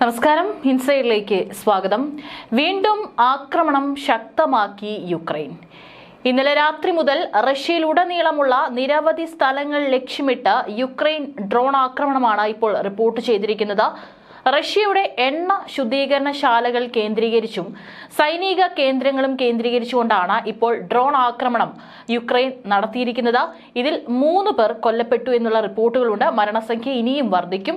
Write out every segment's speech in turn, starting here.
നമസ്കാരം. ഹിൻസയിലേക്ക് സ്വാഗതം. വീണ്ടും ആക്രമണം ശക്തമാക്കി യുക്രൈൻ. ഇന്നലെ രാത്രി മുതൽ റഷ്യയിലുടനീളമുള്ള നിരവധി സ്ഥലങ്ങൾ ലക്ഷ്യമിട്ട് യുക്രൈൻ ഡ്രോൺ ആക്രമണമാണ് ഇപ്പോൾ റിപ്പോർട്ട് ചെയ്തിരിക്കുന്നത്. റഷ്യയുടെ എണ്ണ ശുദ്ധീകരണശാലകൾ കേന്ദ്രീകരിച്ചും സൈനിക കേന്ദ്രങ്ങളും കേന്ദ്രീകരിച്ചുകൊണ്ടാണ് ഇപ്പോൾ ഡ്രോൺ ആക്രമണം യുക്രൈൻ നടത്തിയിരിക്കുന്നത്. ഇതിൽ മൂന്ന് പേർ കൊല്ലപ്പെട്ടു എന്നുള്ള റിപ്പോർട്ടുകളുണ്ട്. മരണസംഖ്യ ഇനിയും വർദ്ധിക്കും.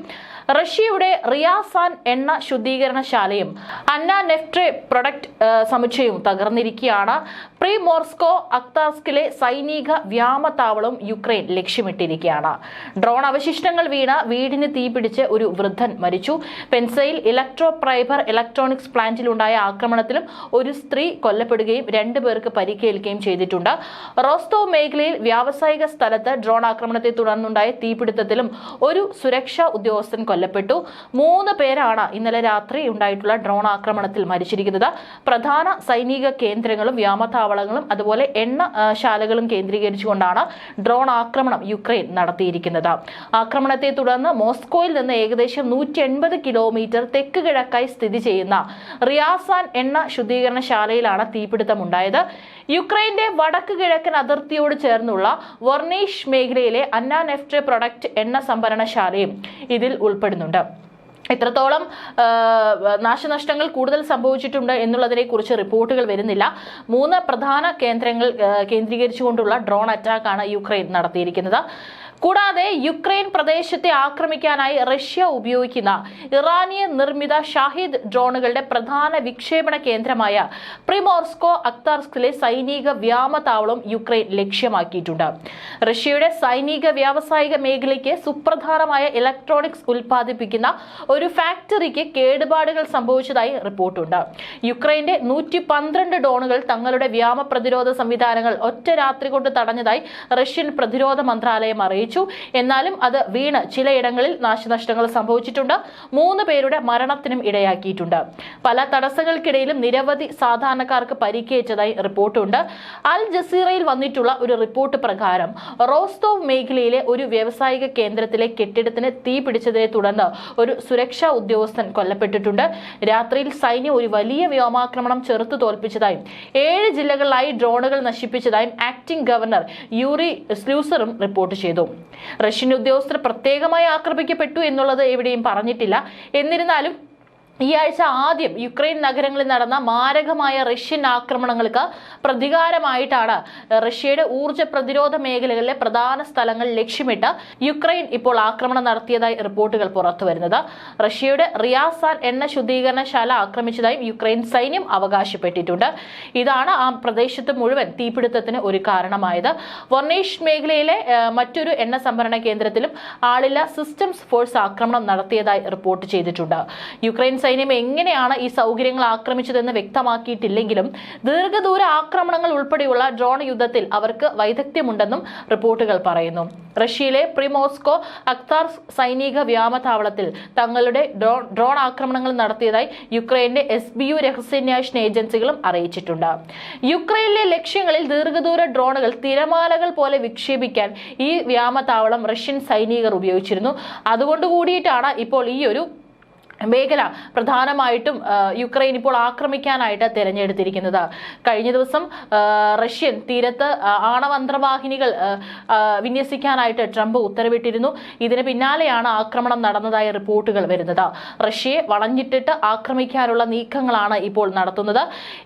റഷ്യയുടെ റിയാസാൻ എണ്ണ ശുദ്ധീകരണശാലയും അന്ന നെഫ്റ്റ് പ്രൊഡക്റ്റ് സമുച്ചയവും തകർന്നിരിക്കുകയാണ്. പ്രീ മോർസ്കോ അക്താസ്കിലെ സൈനിക വ്യാമത്താവളം യുക്രൈൻ ലക്ഷ്യമിട്ടിരിക്കുകയാണ്. ഡ്രോൺ അവശിഷ്ടങ്ങൾ വീണ വീടിന് തീപിടിച്ച് ഒരു വൃദ്ധൻ മരിച്ചു. പെൻസയിൽ ഇലക്ട്രോ പ്രൈബർ ഇലക്ട്രോണിക്സ് പ്ലാന്റിലുണ്ടായ ആക്രമണത്തിലും ഒരു സ്ത്രീ കൊല്ലപ്പെടുകയും രണ്ടുപേർക്ക് പരിക്കേൽക്കുകയും ചെയ്തിട്ടുണ്ട്. റോസ്തോ മേഖലയിൽ വ്യാവസായിക സ്ഥലത്ത് ഡ്രോൺ ആക്രമണത്തെ തുടർന്നുണ്ടായ തീപിടുത്തത്തിലും ഒരു സുരക്ഷാ ഉദ്യോഗസ്ഥൻ കൊല്ലപ്പെട്ടു. മൂന്ന് പേരാണ് ഇന്നലെ രാത്രി ഉണ്ടായിട്ടുള്ള ഡ്രോൺ ആക്രമണത്തിൽ മരിച്ചിരിക്കുന്നത്. പ്രധാന സൈനിക കേന്ദ്രങ്ങളും വ്യോമത്താവളങ്ങളും അതുപോലെ എണ്ണ ശാലകളും കേന്ദ്രീകരിച്ചുകൊണ്ടാണ് ഡ്രോൺ ആക്രമണം യുക്രൈൻ നടത്തിയിരിക്കുന്നത്. ആക്രമണത്തെ തുടർന്ന് മോസ്കോയിൽ നിന്ന് ഏകദേശം നൂറ്റി കിലോമീറ്റർ തെക്ക് കിഴക്കായി സ്ഥിതി ചെയ്യുന്ന റിയാസാൻ എണ്ണ ശുദ്ധീകരണശാലയിലാണ് തീപിടുത്തമുണ്ടായത്. യുക്രൈന്റെ വടക്ക് കിഴക്കൻ അതിർത്തിയോട് ചേർന്നുള്ള വർണീഷ് മേഖലയിലെ അന്ന നെഫ്റ്റ് പ്രൊഡക്റ്റ് എണ്ണ സംഭരണശാലയും ഇതിൽ ഉൾപ്പെടുന്നുണ്ട്. എത്രത്തോളം നാശനഷ്ടങ്ങൾ കൂടുതൽ സംഭവിച്ചിട്ടുണ്ട് എന്നുള്ളതിനെ കുറിച്ച് റിപ്പോർട്ടുകൾ വരുന്നില്ല. മൂന്ന് പ്രധാന കേന്ദ്രങ്ങൾ കേന്ദ്രീകരിച്ചുകൊണ്ടുള്ള ഡ്രോൺ അറ്റാക്കാണ് യുക്രൈൻ നടത്തിയിരിക്കുന്നത്. കൂടാതെ യുക്രൈൻ പ്രദേശത്തെ ആക്രമിക്കാനായി റഷ്യ ഉപയോഗിക്കുന്ന ഇറാനിയൻ നിർമ്മിത ഷാഹിദ് ഡ്രോണുകളുടെ പ്രധാന വിക്ഷേപണ കേന്ദ്രമായ പ്രിമോർസ്കോ അക്താർസ്കിലെ സൈനിക വ്യാമതാവളം യുക്രൈൻ ലക്ഷ്യമാക്കിയിട്ടുണ്ട്. റഷ്യയുടെ സൈനിക വ്യാവസായിക മേഖലയ്ക്ക് സുപ്രധാനമായ ഇലക്ട്രോണിക്സ് ഉൽപ്പാദിപ്പിക്കുന്ന ഒരു ഫാക്ടറിക്ക് കേടുപാടുകൾ സംഭവിച്ചതായി റിപ്പോർട്ടുണ്ട്. യുക്രൈന്റെ നൂറ്റി പന്ത്രണ്ട് ഡ്രോണുകൾ തങ്ങളുടെ വ്യാമ പ്രതിരോധ സംവിധാനങ്ങൾ ഒറ്റ രാത്രി കൊണ്ട് തടഞ്ഞതായി റഷ്യൻ പ്രതിരോധ മന്ത്രാലയം അറിയിച്ചു. എന്നാലും അത് വീണ് ചിലയിടങ്ങളിൽ നാശനഷ്ടങ്ങൾ സംഭവിച്ചിട്ടുണ്ട്. മൂന്ന് പേരുടെ മരണത്തിനും ഇടയാക്കിയിട്ടുണ്ട്. പല തടസ്സങ്ങൾക്കിടയിലും നിരവധി സാധാരണക്കാർക്ക് പരിക്കേറ്റതായി റിപ്പോർട്ടുണ്ട്. അൽ ജസീറയിൽ വന്നിട്ടുള്ള ഒരു റിപ്പോർട്ട് പ്രകാരം റോസ്തോവ് മേഖലയിലെ ഒരു വ്യാവസായിക കേന്ദ്രത്തിലെ കെട്ടിടത്തിന് തീ പിടിച്ചതിനെ തുടർന്ന് ഒരു സുരക്ഷാ ഉദ്യോഗസ്ഥൻ കൊല്ലപ്പെട്ടിട്ടുണ്ട്. രാത്രിയിൽ സൈന്യം ഒരു വലിയ വ്യോമാക്രമണം ചെറുത്തു തോൽപ്പിച്ചതായും ഏഴ് ജില്ലകളിലായി ഡ്രോണുകൾ നശിപ്പിച്ചതായും ആക്ടിംഗ് ഗവർണർ യൂറി സ്ലൂസറും റിപ്പോർട്ട് ചെയ്തു. റഷ്യൻ ഉദ്യോഗസ്ഥർ പ്രത്യേകമായി ആക്രമിക്കപ്പെട്ടു എന്നുള്ളത് എവിടെയും പറഞ്ഞിട്ടില്ല. എന്നിരുന്നാലും ഈ ആഴ്ച ആദ്യം യുക്രൈൻ നഗരങ്ങളിൽ നടന്ന മാരകമായ റഷ്യൻ ആക്രമണങ്ങൾക്ക് പ്രതികാരമായിട്ടാണ് റഷ്യയുടെ ഊർജ പ്രതിരോധ മേഖലകളിലെ പ്രധാന സ്ഥലങ്ങൾ ലക്ഷ്യമിട്ട് യുക്രൈൻ ഇപ്പോൾ ആക്രമണം നടത്തിയതായി റിപ്പോർട്ടുകൾ പുറത്തുവരുന്നത് റഷ്യയുടെ റിയാസാൻ എണ്ണ ശുദ്ധീകരണശാല ആക്രമിച്ചതായും യുക്രൈൻ സൈന്യം അവകാശപ്പെട്ടിട്ടുണ്ട്. ഇതാണ് ആ പ്രദേശത്ത് മുഴുവൻ തീപിടുത്തത്തിന് ഒരു കാരണമായത്. വർണേഷ് മേഖലയിലെ മറ്റൊരു എണ്ണ സംഭരണ കേന്ദ്രത്തിലും ആളില്ല സിസ്റ്റംസ് ഫോഴ്സ് ആക്രമണം നടത്തിയതായി റിപ്പോർട്ട് ചെയ്തിട്ടുണ്ട്. യുക്രൈൻ സൈന്യം എങ്ങനെയാണ് ഈ സൗകര്യങ്ങൾ ആക്രമിച്ചതെന്ന് വ്യക്തമാക്കിയിട്ടില്ലെങ്കിലും ദീർഘദൂര ആക്രമണങ്ങൾ ഉൾപ്പെടെയുള്ള ഡ്രോൺ യുദ്ധത്തിൽ അവർക്ക് വൈദഗ്ധ്യമുണ്ടെന്നും റിപ്പോർട്ടുകൾ പറയുന്നു. റഷ്യയിലെ പ്രിമോസ്കോ അക്താർ സൈനിക വ്യോമതാവളത്തിൽ തങ്ങളുടെ ഡ്രോൺ ആക്രമണങ്ങൾ നടത്തിയതായി യുക്രൈന്റെ എസ് ബി യു രഹസ്യാന്വേഷണ ഏജൻസികളും അറിയിച്ചിട്ടുണ്ട്. യുക്രൈനിലെ ലക്ഷ്യങ്ങളിൽ ദീർഘദൂര ഡ്രോണുകൾ തിരമാലകൾ പോലെ വിക്ഷേപിക്കാൻ ഈ വ്യോമതാവളം റഷ്യൻ സൈനികർ ഉപയോഗിച്ചിരുന്നു. അതുകൊണ്ട് കൂടിയിട്ടാണ് ഇപ്പോൾ ഈ ഒരു മേഖല പ്രധാനമായിട്ടും യുക്രൈൻ ഇപ്പോൾ ആക്രമിക്കാനായിട്ട് തിരഞ്ഞെടുത്തിരിക്കുന്നത്. കഴിഞ്ഞ ദിവസം റഷ്യൻ തീരത്ത് ആണവന്ത്രവാഹിനികൾ വിന്യസിക്കാനായിട്ട് ട്രംപ് ഉത്തരവിട്ടിരുന്നു. ഇതിന് പിന്നാലെയാണ് ആക്രമണം നടന്നതായ റിപ്പോർട്ടുകൾ വരുന്നത്. റഷ്യയെ വളഞ്ഞിട്ടിട്ട് ആക്രമിക്കാനുള്ള നീക്കങ്ങളാണ് ഇപ്പോൾ നടത്തുന്നത്.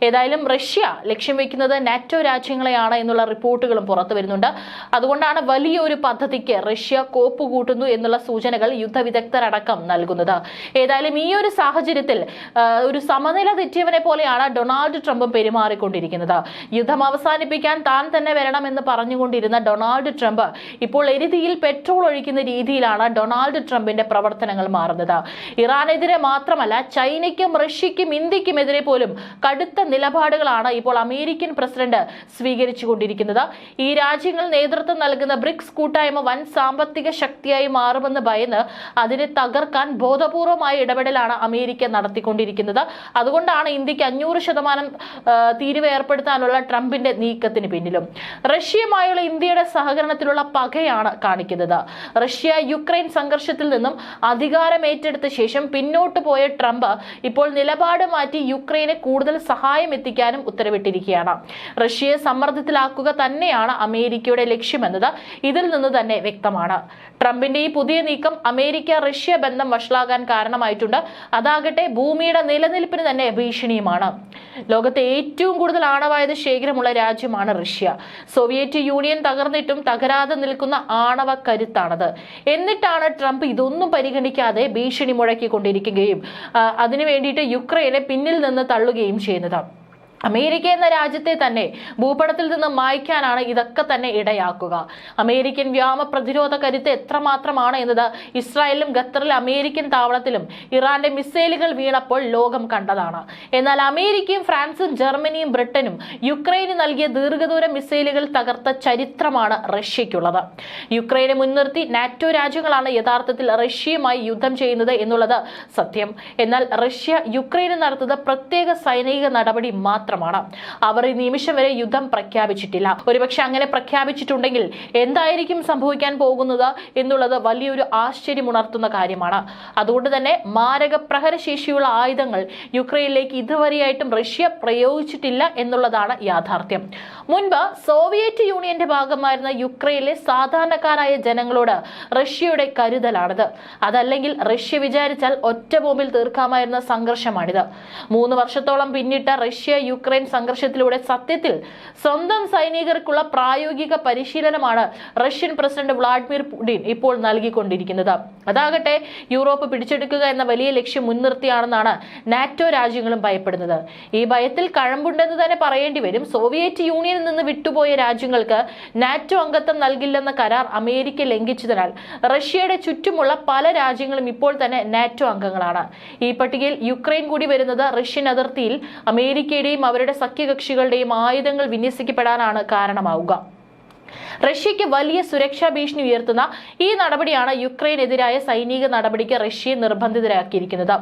ഏതായാലും റഷ്യ ലക്ഷ്യം വയ്ക്കുന്നത് നാറ്റോ രാജ്യങ്ങളെയാണ് എന്നുള്ള റിപ്പോർട്ടുകളും പുറത്തു വരുന്നുണ്ട്. അതുകൊണ്ടാണ് വലിയൊരു പദ്ധതിക്ക് റഷ്യ കോപ്പ് കൂട്ടുന്നു എന്നുള്ള സൂചനകൾ യുദ്ധവിദഗ്ധരടക്കം നൽകുന്നത്. ഏതായാലും ഈ ഒരു സാഹചര്യത്തിൽ ഒരു സമനില തെറ്റിയവനെ പോലെയാണ് ഡൊണാൾഡ് ട്രംപും പെരുമാറിക്കൊണ്ടിരിക്കുന്നത്. യുദ്ധം അവസാനിപ്പിക്കാൻ താൻ തന്നെ വരണമെന്ന് പറഞ്ഞുകൊണ്ടിരുന്ന ഡൊണാൾഡ് ട്രംപ് ഇപ്പോൾ എരുതിയിൽ പെട്രോൾ ഒഴിക്കുന്ന രീതിയിലാണ് ഡൊണാൾഡ് ട്രംപിന്റെ പ്രവർത്തനങ്ങൾ മാറുന്നത്. ഇറാനെതിരെ മാത്രമല്ല ചൈനയ്ക്കും റഷ്യയ്ക്കും ഇന്ത്യക്കുമെതിരെ പോലും കടുത്ത നിലപാടുകളാണ് ഇപ്പോൾ അമേരിക്കൻ പ്രസിഡന്റ് സ്വീകരിച്ചുകൊണ്ടിരിക്കുന്നത്. ഈ രാജ്യങ്ങൾ നേതൃത്വം നൽകുന്ന ബ്രിക്സ് കൂട്ടായ്മ വൻ സാമ്പത്തിക ശക്തിയായി മാറുമെന്ന് ഭയന്ന് അതിനെ തകർക്കാൻ ബോധപൂർവമായി ഇടപെടലാണ് അമേരിക്ക നടത്തിക്കൊണ്ടിരിക്കുന്നത്. അതുകൊണ്ടാണ് ഇന്ത്യയ്ക്ക് അഞ്ഞൂറ് ശതമാനം തീരുവ ഏർപ്പെടുത്താനുള്ള ട്രംപിന്റെ നീക്കത്തിന് പിന്നിലും. റഷ്യയുമായുള്ള ഇന്ത്യയുടെ സഹകരണത്തിലുള്ള പകയാണ് കാണിക്കുന്നത്. റഷ്യ യുക്രൈൻ സംഘർഷത്തിൽ നിന്നും അധികാരം ഏറ്റെടുത്ത ശേഷം പിന്നോട്ട് പോയ ട്രംപ് ഇപ്പോൾ നിലപാട് മാറ്റി യുക്രൈന് കൂടുതൽ സഹായം എത്തിക്കാനും ഉത്തരവിട്ടിരിക്കുകയാണ്. റഷ്യയെ സമ്മർദ്ദത്തിലാക്കുക തന്നെയാണ് അമേരിക്കയുടെ ലക്ഷ്യമെന്നത്. ഇതിൽ നിന്ന് തന്നെ വ്യക്തമാണ്. ട്രംപിന്റെ ഈ പുതിയ നീക്കം അമേരിക്ക റഷ്യ ബന്ധം വഷളാകാൻ കാരണമായിട്ടുണ്ട്. അതാകട്ടെ ഭൂമിയുടെ നിലനിൽപ്പിന് തന്നെ ഭീഷണിയുമാണ്. ലോകത്തെ ഏറ്റവും കൂടുതൽ ആണവായുധ ശേഖരമുള്ള രാജ്യമാണ് റഷ്യ. സോവിയറ്റ് യൂണിയൻ തകർന്നിട്ടും തകരാതെ നിൽക്കുന്ന ആണവ കരുത്താണത്. എന്നിട്ടാണ് ട്രംപ് ഇതൊന്നും പരിഗണിക്കാതെ ഭീഷണി മുഴക്കിക്കൊണ്ടിരിക്കുകയും അതിനു വേണ്ടിയിട്ട് യുക്രൈനെ പിന്നിൽ നിന്ന് തള്ളുകയും ചെയ്യുന്നത്. അമേരിക്ക എന്ന രാജ്യത്തെ തന്നെ ഭൂപടത്തിൽ നിന്ന് മായ്ക്കാനാണ് ഇതൊക്കെ തന്നെ ഇടയാക്കുക. അമേരിക്കൻ വ്യോമ പ്രതിരോധ കരുത്ത് എത്രമാത്രമാണ് എന്നത് ഇസ്രായേലിലും ഖത്തറിലും അമേരിക്കൻ താവളത്തിലും ഇറാന്റെ മിസൈലുകൾ വീണപ്പോൾ ലോകം കണ്ടതാണ്. എന്നാൽ അമേരിക്കയും ഫ്രാൻസും ജർമ്മനിയും ബ്രിട്ടനും യുക്രൈന് നൽകിയ ദീർഘദൂര മിസൈലുകൾ തകർത്ത ചരിത്രമാണ് റഷ്യയ്ക്കുള്ളത്. യുക്രൈനെ മുൻനിർത്തി നാറ്റോ രാജ്യങ്ങളാണ് യഥാർത്ഥത്തിൽ റഷ്യയുമായി യുദ്ധം ചെയ്യുന്നത് എന്നുള്ളത് സത്യം. എന്നാൽ റഷ്യ യുക്രൈന് നടത്തുന്ന പ്രത്യേക സൈനിക നടപടി മാത്രമാണ്. അവർ ഈ നിമിഷം വരെ യുദ്ധം പ്രഖ്യാപിച്ചിട്ടില്ല. ഒരുപക്ഷെ അങ്ങനെ പ്രഖ്യാപിച്ചിട്ടുണ്ടെങ്കിൽ എന്തായിരിക്കും സംഭവിക്കാൻ പോകുന്നത് എന്നുള്ളത് വലിയൊരു ആശ്ചര്യമുണർത്തുന്ന കാര്യമാണ്. അതുകൊണ്ട് തന്നെ മാരക പ്രഹരശേഷിയുള്ള ആയുധങ്ങൾ യുക്രൈനിലേക്ക് ഇതുവരെയായിട്ടും റഷ്യ പ്രയോഗിച്ചിട്ടില്ല എന്നുള്ളതാണ് യാഥാർത്ഥ്യം. മുൻപ് സോവിയറ്റ് യൂണിയന്റെ ഭാഗമായിരുന്ന യുക്രൈനിലെ സാധാരണക്കാരായ ജനങ്ങളോട് റഷ്യയുടെ കരുതലാണിത്. അതല്ലെങ്കിൽ റഷ്യ വിചാരിച്ചാൽ ഒറ്റ ബോംബിൽ തീർക്കാമായിരുന്ന സംഘർഷമാണിത്. മൂന്ന് വർഷത്തോളം പിന്നിട്ട റഷ്യ യുക്രൈൻ സംഘർഷത്തിലൂടെ സത്യത്തിൽ സ്വന്തം സൈനികർക്കുള്ള പ്രായോഗിക പരിശീലനമാണ് റഷ്യൻ പ്രസിഡന്റ് വ്ളാഡിമിർ പുടിൻ ഇപ്പോൾ നൽകിക്കൊണ്ടിരിക്കുന്നത്. അതാകട്ടെ യൂറോപ്പ് പിടിച്ചെടുക്കുക എന്ന വലിയ ലക്ഷ്യം മുൻനിർത്തിയാണെന്നാണ് നാറ്റോ രാജ്യങ്ങളും ഭയപ്പെടുന്നത്. ഈ ഭയത്തിൽ കഴമ്പുണ്ടെന്ന് തന്നെ പറയേണ്ടി വരും. സോവിയറ്റ് യൂണിയനിൽ നിന്ന് വിട്ടുപോയ രാജ്യങ്ങൾക്ക് നാറ്റോ അംഗത്വം നൽകില്ലെന്ന കരാർ അമേരിക്ക ലംഘിച്ചതിനാൽ റഷ്യയുടെ ചുറ്റുമുള്ള പല രാജ്യങ്ങളും ഇപ്പോൾ തന്നെ നാറ്റോ അംഗങ്ങളാണ്. ഈ പട്ടികയിൽ യുക്രൈൻ കൂടി വരുന്നത് റഷ്യൻ അതിർത്തിയിൽ അമേരിക്കയുടെയും അവരുടെ സഖ്യകക്ഷികളുടെയും ആയുധങ്ങൾ വിന്യസിക്കപ്പെടാനാണ് കാരണമാവുക. റഷ്യയ്ക്ക് വലിയ സുരക്ഷാ ഭീഷണി ഉയർത്തുന്ന ഈ നടപടിയാണ് യുക്രൈനെതിരായ സൈനിക നടപടിക്ക് റഷ്യയെ നിർബന്ധിതരാക്കിയിരിക്കുന്നത്.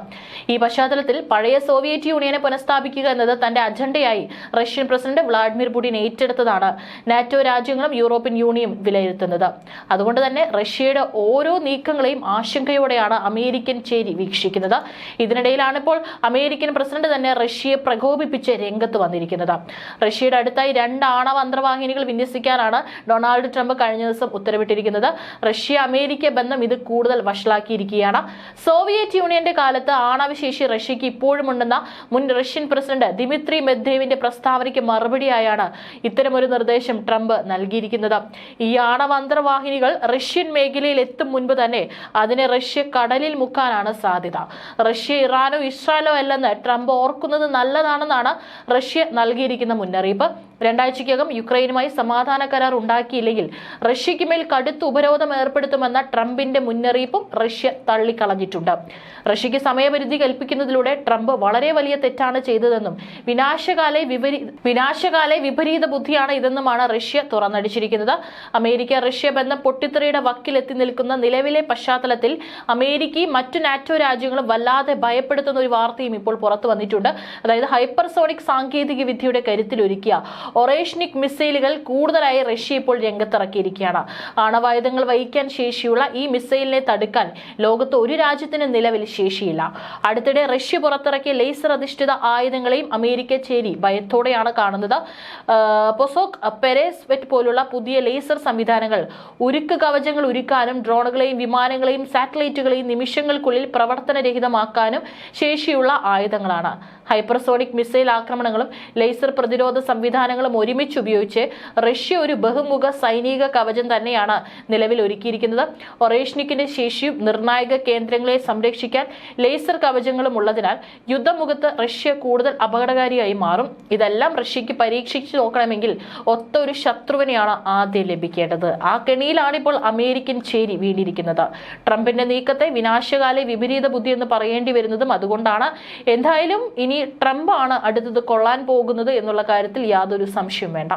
ഈ പശ്ചാത്തലത്തിൽ പഴയ സോവിയറ്റ് യൂണിയനെ പുനഃസ്ഥാപിക്കുക എന്നത് തന്റെ അജണ്ടയായി റഷ്യൻ പ്രസിഡന്റ് വ്ളാഡിമിർ പുടിൻ ഏറ്റെടുത്തതാണ് നാറ്റോ രാജ്യങ്ങളും യൂറോപ്യൻ യൂണിയനും വിലയിരുത്തുന്നത്. അതുകൊണ്ട് തന്നെ റഷ്യയുടെ ഓരോ നീക്കങ്ങളെയും ആശങ്കയോടെയാണ് അമേരിക്കൻ ചേരി വീക്ഷിക്കുന്നത്. ഇതിനിടയിലാണ് ഇപ്പോൾ അമേരിക്കൻ പ്രസിഡന്റ് തന്നെ റഷ്യയെ പ്രകോപിപ്പിച്ച് രംഗത്ത് വന്നിരിക്കുന്നത്. റഷ്യയുടെ അടുത്തായി രണ്ട് ആണവ അന്തർവാഹിനികൾ വിന്യസിക്കാനാണ് ഡൊണാൾഡ് ട്രംപ് കഴിഞ്ഞ ദിവസം ഉത്തരവിട്ടിരിക്കുന്നത് റഷ്യ അമേരിക്ക ബന്ധം ഇത് കൂടുതൽ വഷളാക്കിയിരിക്കുകയാണ്. സോവിയറ്റ് യൂണിയന്റെ കാലത്ത് ആണവശേഷി റഷ്യക്ക് ഇപ്പോഴും ഉണ്ടെന്ന മുൻ റഷ്യൻ പ്രസിഡന്റ് ദിമിത്രി മെദ്ദേവിന്റെ പ്രസ്താവനയ്ക്ക് മറുപടിയായാണ് ഇത്തരമൊരു നിർദ്ദേശം ട്രംപ് നൽകിയിരിക്കുന്നത്. ഈ ആണവ അന്തർവാഹിനികൾ റഷ്യൻ മേഖലയിൽ എത്തും മുൻപ് തന്നെ അതിനെ റഷ്യ കടലിൽ മുക്കാനാണ് സാധ്യത. റഷ്യ ഇറാനോ ഇസ്രായേലോ അല്ലെന്ന് ട്രംപ് ഓർക്കുന്നത് നല്ലതാണെന്നാണ് റഷ്യ നൽകിയിരിക്കുന്ന മുന്നറിയിപ്പ്. രണ്ടാഴ്ചയ്ക്കകം യുക്രൈനുമായി സമാധാന കരാർ ഉണ്ടാക്കിയില്ലെങ്കിൽ റഷ്യയ്ക്ക് മേൽ കടുത്ത ഉപരോധം ഏർപ്പെടുത്തുമെന്ന ട്രംപിന്റെ മുന്നറിയിപ്പും റഷ്യ തള്ളിക്കളഞ്ഞിട്ടുണ്ട്. റഷ്യയ്ക്ക് സമയപരിധി കൽപ്പിക്കുന്നതിലൂടെ ട്രംപ് വളരെ വലിയ തെറ്റാണ് ചെയ്തതെന്നും വിനാശകാലെ വിപരീ വിനാശകാലെ വിപരീത ബുദ്ധിയാണ് ഇതെന്നുമാണ് റഷ്യ തുറന്നടിച്ചിരിക്കുന്നത്. അമേരിക്ക റഷ്യ ബന്ധം പൊട്ടിത്തെറിയുടെ വക്കിലെത്തി നിൽക്കുന്ന നിലവിലെ പശ്ചാത്തലത്തിൽ അമേരിക്കയും മറ്റു നാറ്റോ രാജ്യങ്ങളും വല്ലാതെ ഭയപ്പെടുത്തുന്ന ഒരു വാർത്തയും ഇപ്പോൾ പുറത്തു വന്നിട്ടുണ്ട്. അതായത് ഹൈപ്പർസോണിക് സാങ്കേതിക വിദ്യയുടെ കരുത്തിലൊരുക്കിയ ഒറേഷ്നിക് മിസൈലുകൾ കൂടുതലായി റഷ്യ ഇപ്പോൾ രംഗത്തിറക്കിയിരിക്കുകയാണ്. ആണവായുധങ്ങൾ വഹിക്കാൻ ശേഷിയുള്ള ഈ മിസൈലിനെ തടുക്കാൻ ലോകത്ത് ഒരു രാജ്യത്തിന് നിലവിൽ ശേഷിയില്ല. അടുത്തിടെ റഷ്യ പുറത്തിറക്കിയ ലേസർ അധിഷ്ഠിത ആയുധങ്ങളെയും അമേരിക്ക ചേരി ഭയത്തോടെയാണ് കാണുന്നത്. പൊസോക് പെരേസ്വെറ്റ് പോലുള്ള പുതിയ ലേസർ സംവിധാനങ്ങൾ ഉരുക്ക് കവചങ്ങൾ ഉരുക്കാനും ഡ്രോണുകളെയും വിമാനങ്ങളെയും സാറ്റലൈറ്റുകളെയും നിമിഷങ്ങൾക്കുള്ളിൽ പ്രവർത്തനരഹിതമാക്കാനും ശേഷിയുള്ള ആയുധങ്ങളാണ്. ഹൈപ്പർസോണിക് മിസൈൽ ആക്രമണങ്ങളും ലേസർ പ്രതിരോധ സംവിധാനങ്ങളും ഒരുമിച്ച് ഉപയോഗിച്ച് റഷ്യ ഒരു ബഹുമുഖ സൈനിക കവചം തന്നെയാണ് നിലവിൽ ഒരുക്കിയിരിക്കുന്നത്. ഒറേഷ്നിക്കിന്റെ ശേഷിയും നിർണായക കേന്ദ്രങ്ങളെ സംരക്ഷിക്കാൻ ലേസർ കവചങ്ങളും ഉള്ളതിനാൽ യുദ്ധമുഖത്ത് റഷ്യ കൂടുതൽ അപകടകാരിയായി മാറും. ഇതെല്ലാം റഷ്യക്ക് പരീക്ഷിച്ചു നോക്കണമെങ്കിൽ ഒത്ത ഒരു ശത്രുവിനെയാണ് ആദ്യം ലഭിക്കേണ്ടത്. ആ കെണിയിലാണ് ഇപ്പോൾ അമേരിക്കൻ ചേരി വീണിരിക്കുന്നത്. ട്രംപിന്റെ നീക്കത്തെ വിനാശകാല വിപരീത ബുദ്ധി എന്ന് പറയേണ്ടി വരുന്നതും അതുകൊണ്ടാണ്. എന്തായാലും ഇനി ട്രംപ് ആണ് അടുത്തത് കൊള്ളാൻ പോകുന്നത് എന്നുള്ള കാര്യത്തിൽ യാതൊരു സംശയം വേണ്ട.